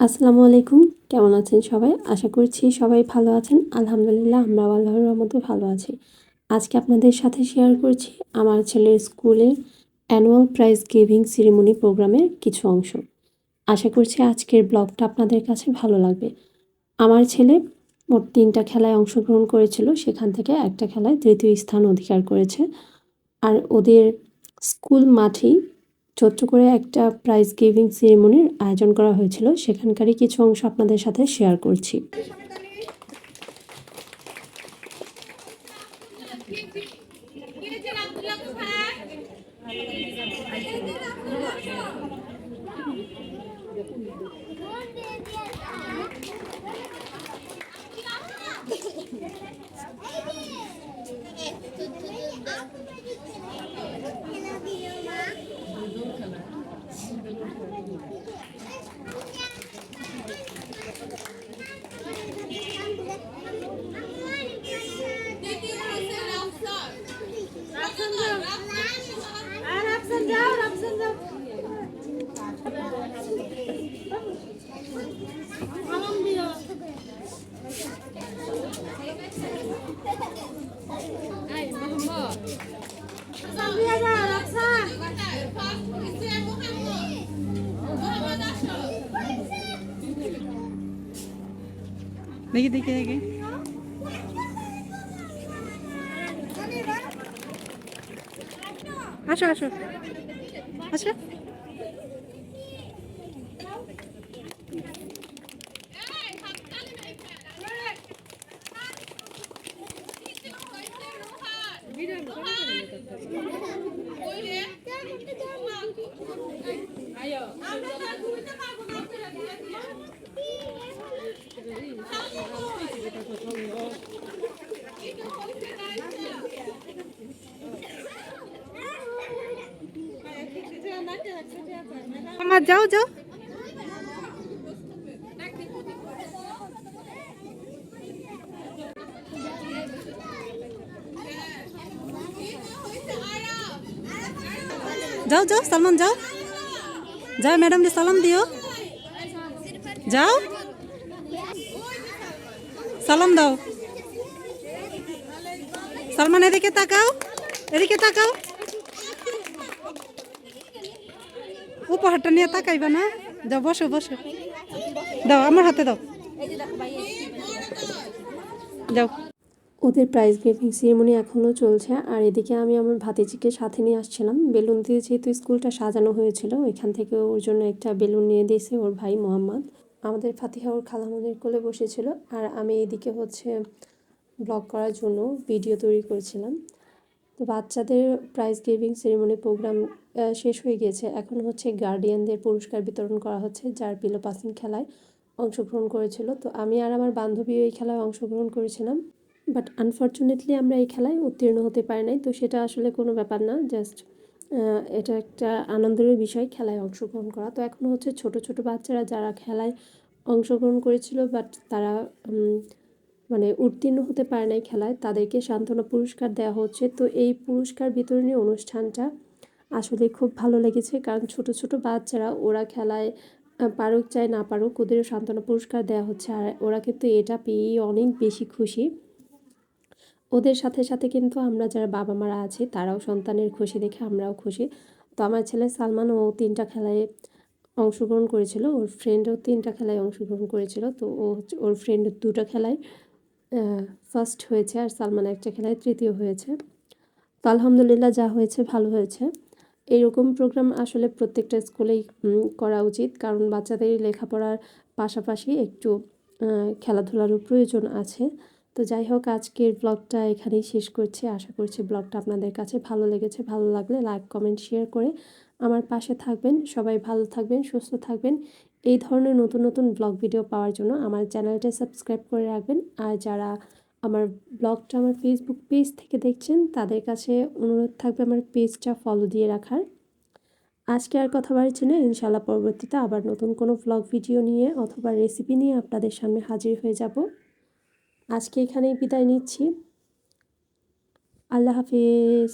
আসসালামু আলাইকুম। কেমন আছেন সবাই? আশা করছি সবাই ভালো আছেন। আলহামদুলিল্লাহ আমরা আল্লাহর রহমতে ভালো আছি। আজকে আপনাদের সাথে শেয়ার করছি আমার ছেলের স্কুলের অ্যানুয়াল প্রাইজ গিভিং সিরিমনি প্রোগ্রামের কিছু অংশ। আশা করছি আজকের ব্লগটা আপনাদের কাছে ভালো লাগবে। আমার ছেলে মোট তিনটা খেলায় অংশগ্রহণ করেছিল, সেখান থেকে একটা খেলায় তৃতীয় স্থান অধিকার করেছে। আর ওদের স্কুল মাঠেই ছোট্ট করে একটা প্রাইজ গিভিং সেরেমনির আয়োজন করা হয়েছিল। সেখানকারই কিছু অংশ আপনাদের সাথে শেয়ার করছি রাফসান যাও রাফসান যাও আলম দিও এই মোহাম্মদ রাফসান দিয়া যা রাফসান দেখি দেখি দেখি। আসো আসো। আসো। আয়ো আমরা ঘুরতে পারব আমার যাও যাও যাও যাও সালমান যাও যাও ম্যাডাম সালাম দিও যাও সালাম দাও সালমান এদিকে তাকাও এদিকে তাকাও উপহারটা নিয়ে তাকাইবা না। বসো বসো। দাও, আমার হাতে দাও। যাও। ওদের প্রাইজ গিভিং সেরেমনি এখনও চলছে, আর এদিকে আমি আমার ভাতিজিকে সাথে নিয়ে আসছিলাম। বেলুন দিয়ে যেহেতু স্কুলটা সাজানো হয়েছিল, ওইখান থেকে ওর জন্য একটা বেলুন নিয়ে দিয়েছে ওর ভাই মোহাম্মদ। আমাদের ফাতিহা ওর খালামুদের কোলে বসেছিল, আর আমি এদিকে হচ্ছে ব্লগ করার জন্য ভিডিও তৈরি করেছিলাম। তো বাচ্চাদের প্রাইজ গিভিং সেরেমনি প্রোগ্রাম শেষ হয়ে গিয়েছে। এখন হচ্ছে গার্ডিয়ানদের পুরস্কার বিতরণ করা হচ্ছে, যার পিলো পাসিং খেলায় অংশগ্রহণ করেছিল। তো আমি আর আমার বান্ধবী এই খেলায় অংশগ্রহণ করেছিলাম। বাট আনফর্চুনেটলি আমরা এই খেলায় উত্তীর্ণ হতে পারি নাই। তো সেটা আসলে কোনো ব্যাপার না জাস্ট এটা একটা আনন্দের বিষয় খেলায় অংশগ্রহণ করা। তো এখন হচ্ছে ছোট ছোট বাচ্চারা যারা খেলায় অংশগ্রহণ করেছিল বাট তারা মানে উত্তীর্ণ হতে পারে নাই খেলায়, তাদেরকে সান্ত্বনা পুরস্কার দেওয়া হচ্ছে। তো এই পুরস্কার বিতরণী অনুষ্ঠানটা আসলে খুব ভালো লেগেছে। কারণ ছোট ছোট বাচ্চারা ওরা খেলায় পারুক চায় না পারুক, ওদেরও সান্ত্বনা পুরস্কার দেওয়া হচ্ছে। আর ওরা কিন্তু এটা পেয়েই অনেক বেশি খুশি। ওদের সাথে সাথে কিন্তু আমরা যারা বাবা মারা আছি, তারাও সন্তানের খুশি দেখে আমরাও খুশি। তো আমার ছেলে সালমান, ও তিনটা খেলায় অংশগ্রহণ করেছিল। ওর ফ্রেন্ডও তিনটা খেলায় অংশগ্রহণ করেছিল। তো ও ওর ফ্রেন্ড দুটো খেলায় ফার্স্ট হয়েছে আর সালমান একটা খেলায় তৃতীয় হয়েছে। তো আলহামদুলিল্লাহ যা হয়েছে, ভালো হয়েছে। এইরকম প্রোগ্রাম আসলে প্রত্যেকটা স্কুলেই করা উচিত। কারণ বাচ্চাদের লেখাপড়ার পাশাপাশি একটু খেলাধুলারও প্রয়োজন আছে। তো যাই হোক, আজকের ব্লগটা এখানেই শেষ করছি। আশা করছি ব্লগটা আপনাদের কাছে ভালো লেগেছে, ভালো লাগলে লাইক কমেন্ট শেয়ার করে আমার পাশে থাকবেন। সবাই ভালো থাকবেন, সুস্থ থাকবেন। এই ধরনের নতুন নতুন ব্লগ ভিডিও পাওয়ার জন্য আমার চ্যানেলটা সাবস্ক্রাইব করে রাখবেন। আর যারা আমার ব্লগটা আমার ফেসবুক পেজ থেকে দেখছেন, তাদের কাছে অনুরোধ থাকবে আমার পেজটা ফলো দিয়ে রাখার। আজকে আর কথা বাড়ছে না ইনশাল্লাহ পরবর্তীতে আবার নতুন কোনো ব্লগ ভিডিও নিয়ে অথবা রেসিপি নিয়ে আপনাদের সামনে হাজির হয়ে যাব। আজকে এখানেই বিদায় নিচ্ছি। আল্লাহ হাফিজ।